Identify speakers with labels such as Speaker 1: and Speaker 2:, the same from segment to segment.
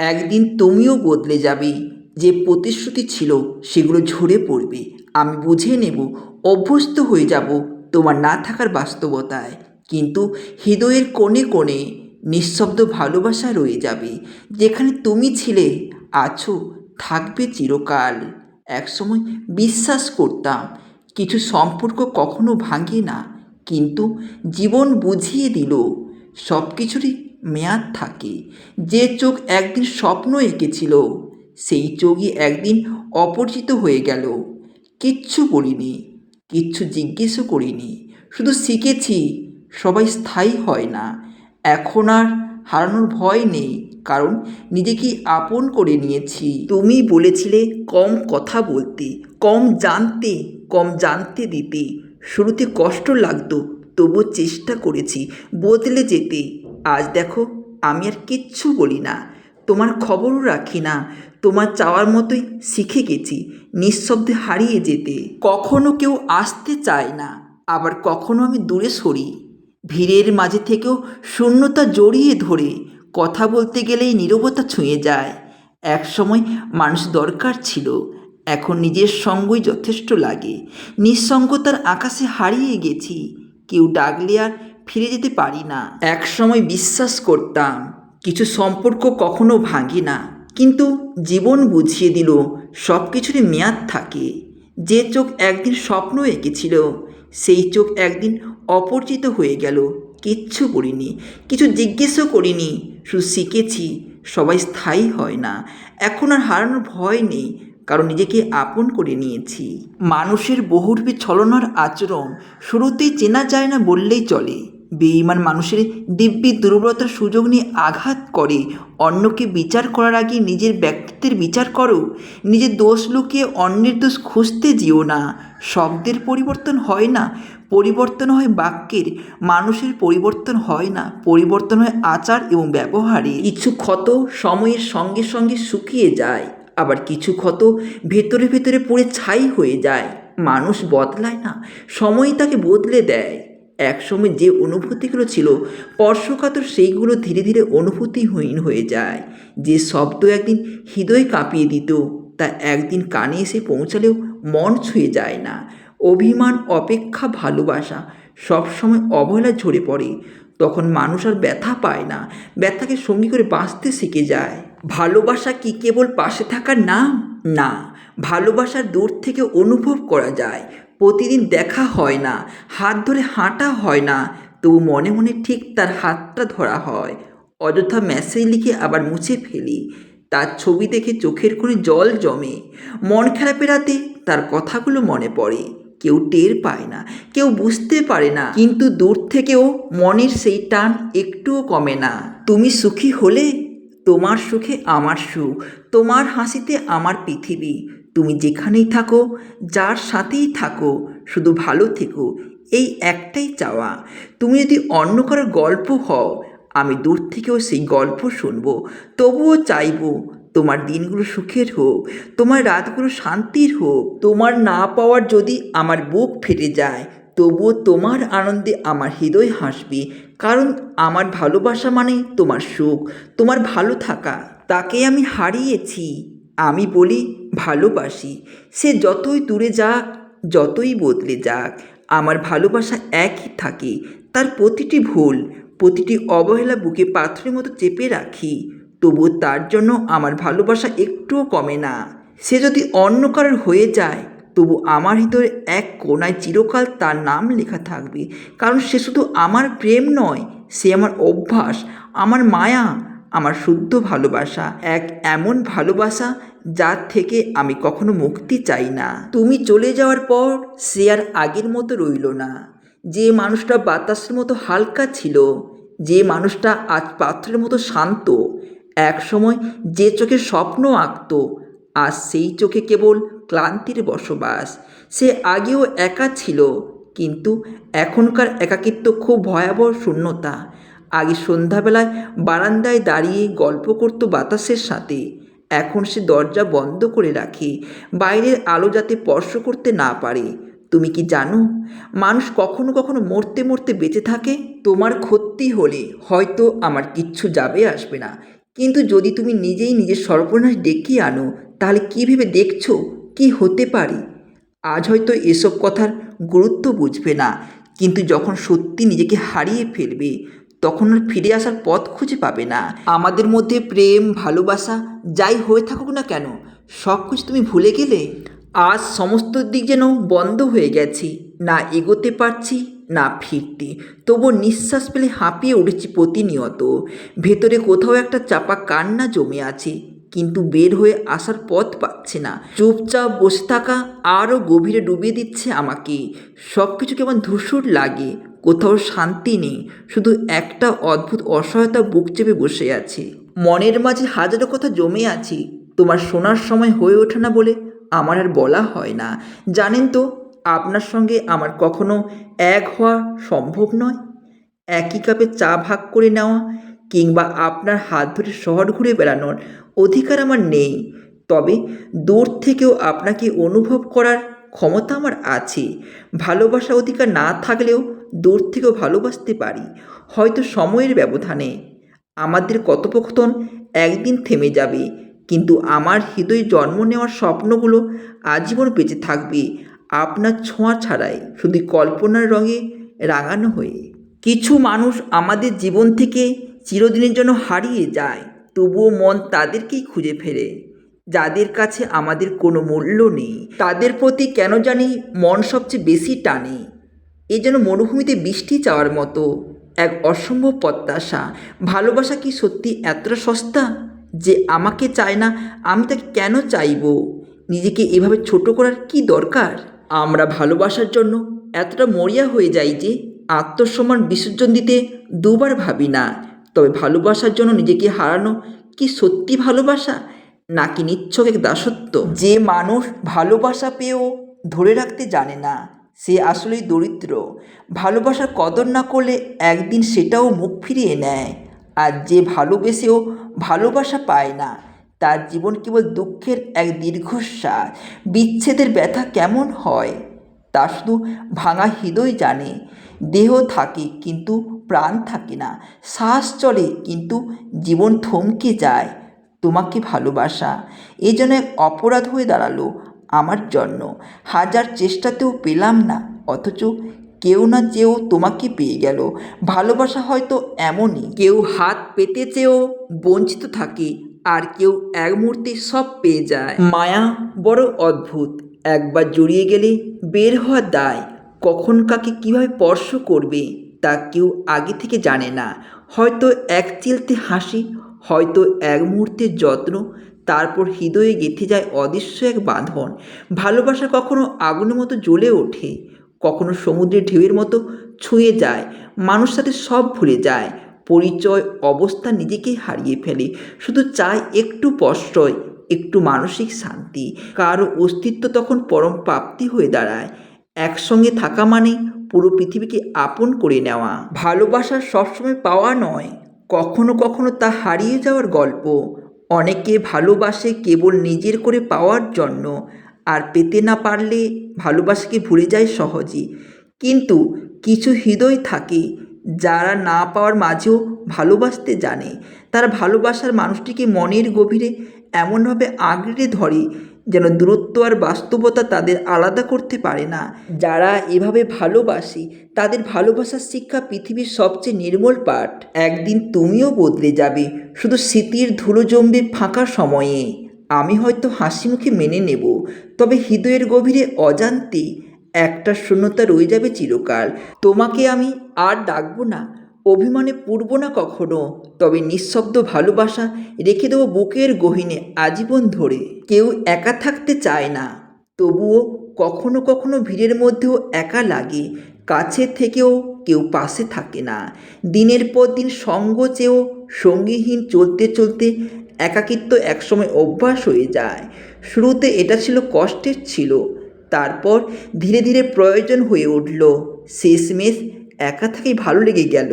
Speaker 1: একদিন তুমিও বদলে যাবে। যে প্রতিশ্রুতি ছিল সেগুলো ঝরে পড়বে। আমি বুঝে নেব, অভ্যস্ত হয়ে যাব তোমার না থাকার বাস্তবতায়। কিন্তু হৃদয়ের কোণে কোণে নিঃশব্দ ভালোবাসা রয়ে যাবে। যেখানে তুমি ছিলে, আছো, থাকবে চিরকাল। একসময় বিশ্বাস করতাম, কিছু সম্পর্ক কখনো ভাঙে না। কিন্তু জীবন বুঝিয়ে দিল সব কিছুরই মেয়াদ থাকে। যে চোখ একদিন স্বপ্ন এঁকেছিল, সেই চোখই একদিন অপরিচিত হয়ে গেল। কিচ্ছু বলিনি কিচ্ছু জিজ্ঞেসও করিনি। শুধু শিখেছি, সবাই স্থায়ী হয় না। এখন আর হারানোর ভয় নেই, কারণ নিজেকে আপন করে নিয়েছি। তুমি বলেছিলে কম কথা বলতে, কম জানতে কম জানতে দিতে। শুরুতে কষ্ট লাগতো, তবুও চেষ্টা করেছি বদলে যেতে। আজ দেখো, আমি আর কিচ্ছু বলি না। তোমার খবরও রাখি না। তোমার চাওয়ার মতোই শিখে গেছি নিঃশব্দে হারিয়ে যেতে। কখনো কেউ আসতে চায় না, আবার কখনো আমি দূরে সরি। ভিড়ের মাঝে থেকেও শূন্যতা জড়িয়ে ধরে, কথা বলতে গেলেই নীরবতা ছুঁয়ে যায়। এক সময় মানুষ দরকার ছিল, এখন নিজের সঙ্গই যথেষ্ট লাগে। নিঃসঙ্গতার আকাশে হারিয়ে গেছি। কেউ ডাকলে আর ফিরে যেতে পারি না। এক সময় বিশ্বাস করতাম, কিছু সম্পর্ক কখনো ভাঙে না। কিন্তু জীবন বুঝিয়ে দিল সব কিছুরই মেয়াদ থাকে। যে চোখ একদিন স্বপ্ন এঁকেছিল, সেই চোখ একদিন অপরিচিত হয়ে গেল। কিচ্ছু করিনি, কিছু জিজ্ঞেসও করিনি, শুধু শিখেছি, সবাই স্থায়ী হয় না। এখন আর হারানোর ভয় নেই, কারণ নিজেকে আপন করে নিয়েছি। মানুষের বহুরূপী ছলনার আচরণ শুরুতেই চেনা যায় না বললেই চলে। বেঈমান মানুষের দিব্যি দুর্বলতার সুযোগ নিয়ে আঘাত করে। অন্যকে বিচার করার আগে নিজের ব্যক্তিত্বের বিচার করো। নিজের দোষ লুকিয়ে অন্যের দোষ খুঁজতে যেও না। শব্দের পরিবর্তন হয় না, পরিবর্তন হয় বাক্যের। মানুষের পরিবর্তন হয় না, পরিবর্তন হয় আচার এবং ব্যবহারে কিছু ক্ষত সময়ের সঙ্গে সঙ্গে শুকিয়ে যায়, আবার কিছু ক্ষত ভেতরে ভেতরে পড়ে ছাই হয়ে যায়। মানুষ বদলায় না, সময় তাকে বদলে দেয়। একসময় যে অনুভূতিগুলো ছিল, স্পর্শকাতর সেইগুলো ধীরে ধীরে অনুভূতিহীন হয়ে যায়। যে শব্দ একদিন হৃদয় কাঁপিয়ে দিত, তা একদিন কানে এসে পৌঁছালেও মন ছুঁয়ে যায় না। অভিমান, অপেক্ষা, ভালোবাসা সবসময় অবহেলা ঝরে পড়ে। তখন মানুষ আর ব্যথা পায় না, ব্যথাকে সঙ্গী করে বাঁচতে শিখে যায়। ভালোবাসা কি কেবল পাশে থাকার নাম? না ভালোবাসার দূর থেকে অনুভব করা যায়। প্রতিদিন দেখা হয় না, হাত ধরে হাঁটা হয় না, তবু মনে মনে ঠিক তার হাতটা ধরা হয়। অযথা মেসেজ লিখে আবার মুছে ফেলি। তার ছবি দেখে চোখের কোণে জল জমে। মন খারাপের রাতে তার কথাগুলো মনে পড়ে। কেউ টের পায় না, কেউ বুঝতে পারে না। কিন্তু দূর থেকেও মনের সেই টান একটুও কমে না। তুমি সুখী হলে তোমার সুখে আমার সুখ, তোমার হাসিতে আমার পৃথিবী। তুমি যেখানেই থাকো, যার সাথেই থাকো, শুধু ভালো থেকো, এই একটাই চাওয়া। তুমি যদি অন্য কারোর গল্প হও, আমি দূর থেকেও সেই গল্প শুনব। তবুও চাইব তোমার দিনগুলো সুখের হোক, তোমার রাতগুলো শান্তির হোক। তোমার না পাওয়ার যদি আমার বুক ফেটে যায়, তবুও তোমার আনন্দে আমার হৃদয় হাসবে। কারণ আমার ভালোবাসা মানে তোমার সুখ। তোমার ভালো থাকা, তাকে আমি হারিয়েছি। আমি বলি ভালোবাসি। সে যতই দূরে যাক, যতই বদলে যাক, আমার ভালোবাসা একই থাকে। তার প্রতিটি ভুল, প্রতিটি অবহেলা বুকে পাথরের মতো চেপে রাখি। তবু তার জন্য আমার ভালোবাসা একটুও কমে না। সে যদি অন্য কারোর হয়ে যায়, তবু আমার হৃদয়ে এক কোনায় চিরকাল তার নাম লেখা থাকবে। কারণ সে শুধু আমার প্রেম নয়, সে আমার অভ্যাস, আমার মায়া আমার শুদ্ধ ভালোবাসা, এক এমন ভালোবাসা যার থেকে আমি কখনো মুক্তি চাই না। তুমি চলে যাওয়ার পর সে আর আগের মতো রইল না। যে মানুষটা বাতাসের মতো হালকা ছিল, যে মানুষটা আজ পাথরের মতো শান্ত, এক সময় যে চোখে স্বপ্ন আঁকত, আজ সেই চোখে কেবল ক্লান্তির বসবাস। সে আগেও একা ছিল, কিন্তু এখনকার একাকিত্ব খুব ভয়াবহ শূন্যতা। আগে সন্ধ্যাবেলায় বারান্দায় দাঁড়িয়ে গল্প করতো বাতাসের সাথে। এখন সে দরজা বন্ধ করে রাখে, বাইরের আলো যাতে স্পর্শ করতে না পারে। তুমি কি জানো, মানুষ কখনো কখনো মরতে মরতে বেঁচে থাকে। তোমার ক্ষতি হলে হয়তো আমার কিচ্ছু যাবে আসবে না। কিন্তু যদি তুমি নিজেই নিজের সর্বনাশ ডেকে আনো, তাহলে কী ভেবে দেখছ? কি হতে পারে? আজ হয়তো এসব কথার গুরুত্ব বুঝবে না, কিন্তু যখন সত্যি নিজেকে হারিয়ে ফেলবে তখন আর ফিরে আসার পথ খুঁজে পাবে না। আমাদের মধ্যে প্রেম, ভালোবাসা যাই হয়ে থাকুক না কেন, সব কিছু তুমি ভুলে গেলে? আজ সমস্ত দিক যেন বন্ধ হয়ে গেছে, না এগোতে পারছি, না ফিরতে। তবু নিঃশ্বাস পেলে হাঁপিয়ে উঠেছি প্রতিনিয়ত। ভেতরে কোথাও একটা চাপা কান্না জমে আছে, কিন্তু বের হয়ে আসার পথ পাচ্ছে না। চুপচাপ বসে থাকা আরও গভীরে ডুবিয়ে দিচ্ছে আমাকে। সব কিছু কেমন ধূসর লাগে কোথাও শান্তি নেই, শুধু একটা অদ্ভুত অসহায়তা বুক চেপে বসে আছে। মনের মাঝে হাজারো কথা জমে আছি, তোমার শোনার সময় হয়ে ওঠে না বলে আমার আর বলা হয় না। জানেন তো, আপনার সঙ্গে আমার কখনো এক হওয়া সম্ভব নয়। একই কাপে চা ভাগ করে নেওয়া কিংবা আপনার হাত ধরে শহর ঘুরে বেড়ানোর অধিকার আমার নেই। তবে দূর থেকেও আপনাকে অনুভব করার ক্ষমতা আমার আছে। ভালোবাসা অধিকার না থাকলেও দূর থেকেও ভালোবাসতে পারি। হয়তো সময়ের ব্যবধানে আমাদের কথোপকথন একদিন থেমে যাবে, কিন্তু আমার হৃদয়ে জন্ম নেওয়ার স্বপ্নগুলো আজীবন বেঁচে থাকবে আপনার ছোঁয়া ছাড়াই, শুধু কল্পনার রঙে রাঙানো হয়ে। কিছু মানুষ আমাদের জীবন থেকে চিরদিনের জন্য হারিয়ে যায়, তবুও মন তাদেরকেই খুঁজে ফেরে, যাদের কাছে আমাদের কোনো মূল্য নেই। তাদের প্রতি কেন জানি মন সবচেয়ে বেশি টানে। এ যেন মরুভূমিতে বৃষ্টি চাওয়ার মতো এক অসম্ভব প্রত্যাশা। ভালোবাসা কি সত্যি এতটা সস্তা? যে আমাকে চায় না, আমি তাকে কেন চাইব? নিজেকে এভাবে ছোট করার কি দরকার? আমরা ভালোবাসার জন্য এতটা মরিয়া হয়ে যাই যে আত্মসম্মান বিসর্জন দিতে দুবার ভাবি না। তবে ভালোবাসার জন্য নিজেকে হারানো কি সত্যি ভালোবাসা? নাকি নিচ্ছক এক দাসত্ব? যে মানুষ ভালোবাসা পেয়েও ধরে রাখতে জানে না। সে আসলেই দরিদ্র। ভালোবাসার কদর না করলে একদিন সেটাও মুখ ফিরিয়ে নেয়। আর যে ভালোবেসেও ভালোবাসা পায় না, তার জীবন কেবল দুঃখের এক দীর্ঘশ্বাস। বিচ্ছেদের ব্যথা কেমন হয়, তা শুধু ভাঙা হৃদয় জানে। দেহ থাকে কিন্তু প্রাণ থাকে না, শ্বাস চলে কিন্তু জীবন থমকে যায়। তোমাকে ভালোবাসা, এ যেন এক অপরাধ হয়ে দাঁড়াল। আমার জন্য। হাজার চেষ্টাতেও পেলাম না, অথচ কেউ না চেয়েও তোমাকে পেয়ে গেল। ভালোবাসা হয়তো এমনই, কেউ হাত পেতে চেয়েও বঞ্চিত থাকে, আর কেউ এক মুহূর্তে সব পেয়ে যায়। মায়া বড় অদ্ভুত, একবার জড়িয়ে গেলে বের হওয়ার দায়। কখন কাকে কীভাবে স্পর্শ করবে, তা কেউ আগে থেকে জানে না। হয়তো এক চিলতে হাসি, হয়তো এক মুহূর্তের যত্ন তারপর হৃদয়ে গেঁথে যায় অদৃশ্য এক বাঁধন। ভালোবাসা কখনো আগুনের মতো জ্বলে ওঠে, কখনো সমুদ্রের ঢেউয়ের মতো ছুঁয়ে যায়, মানুষ সাথে সব ভুলে যায়। পরিচয়, অবস্থা নিজেকেই হারিয়ে ফেলে, শুধু চায় একটু প্রশ্রয়, একটু মানসিক শান্তি। কারও অস্তিত্ব তখন পরম প্রাপ্তি হয়ে দাঁড়ায়। একসঙ্গে থাকা মানে পুরো পৃথিবীকে আপন করে নেওয়া। ভালোবাসা সবসময় পাওয়া নয়, কখনো কখনো তা হারিয়ে যাওয়ার গল্প। অনেকে ভালোবাসে কেবল নিজের করে পাওয়ার জন্য, আর পেতে না পারলে ভালোবাসাকে ভুলে যায় সহজে কিন্তু কিছু হৃদয় থাকে যারা না পাওয়ার মাঝেও ভালোবাসতে জানে। তারা ভালোবাসার মানুষটিকে মনের গভীরে এমনভাবে আঁকড়ে ধরে যেন দূরত্ব আর বাস্তবতা তাদের আলাদা করতে পারে না। যারা এভাবে ভালোবাসে, তাদের ভালোবাসার শিক্ষা পৃথিবীর সবচেয়ে নির্মল পাঠ। একদিন তুমিও বদলে যাবে, শুধু স্মৃতির ধুলো জমবে ফাঁকা সময়ে। আমি হয়তো হাসি মুখে মেনে নেব, তবে হৃদয়ের গভীরে অজান্তে একটা শূন্যতা রয়ে যাবে চিরকাল। তোমাকে আমি আর ডাকবো না অভিমানে পূর্ব না কখনো, তবে নিঃশব্দ ভালোবাসা রেখে দেবো বুকের গহিনে আজীবন ধরে। কেউ একা থাকতে চায় না, তবুও কখনো কখনো ভিড়ের মধ্যেও একা লাগে, কাছে থেকেও কেউ পাশে থাকে না। দিনের পর দিন সঙ্গ চেয়েও সঙ্গীহীন চলতে চলতে একাকিত্ব একসময় অভ্যাস হয়ে যায়। শুরুতে এটা ছিল কষ্টের ছিল, তারপর ধীরে ধীরে প্রয়োজন হয়ে উঠল। শেষমেশ একা থাকেই ভালো লেগে গেল।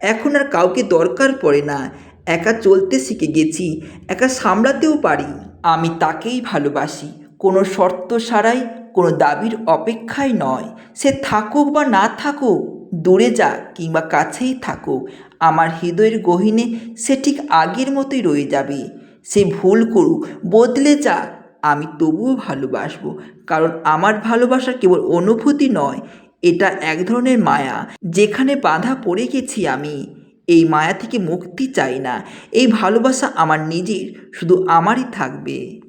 Speaker 1: এখন আর কাউকে দরকার পড়ে না। একা চলতে শিখে গেছি, একা সামলাতেও পারি। আমি তাকেই ভালোবাসি। কোনো শর্ত ছাড়াই, কোনো দাবির অপেক্ষায় নয়। সে থাকুক বা না থাকুক, দূরে যাক কিংবা কাছেই থাকুক, আমার হৃদয়ের গহীনে সে ঠিক আগের মতোই রয়ে যাবে। সে ভুল করুক, বদলে যাক, আমি তবুও ভালোবাসবো। কারণ আমার ভালোবাসা কেবল অনুভূতি নয় এটা এক ধরনের মায়া যেখানে বাঁধা পড়ে গেছি আমি। এই মায়া থেকে মুক্তি চাই না। এই ভালোবাসা আমার নিজের, শুধু আমারই থাকবে।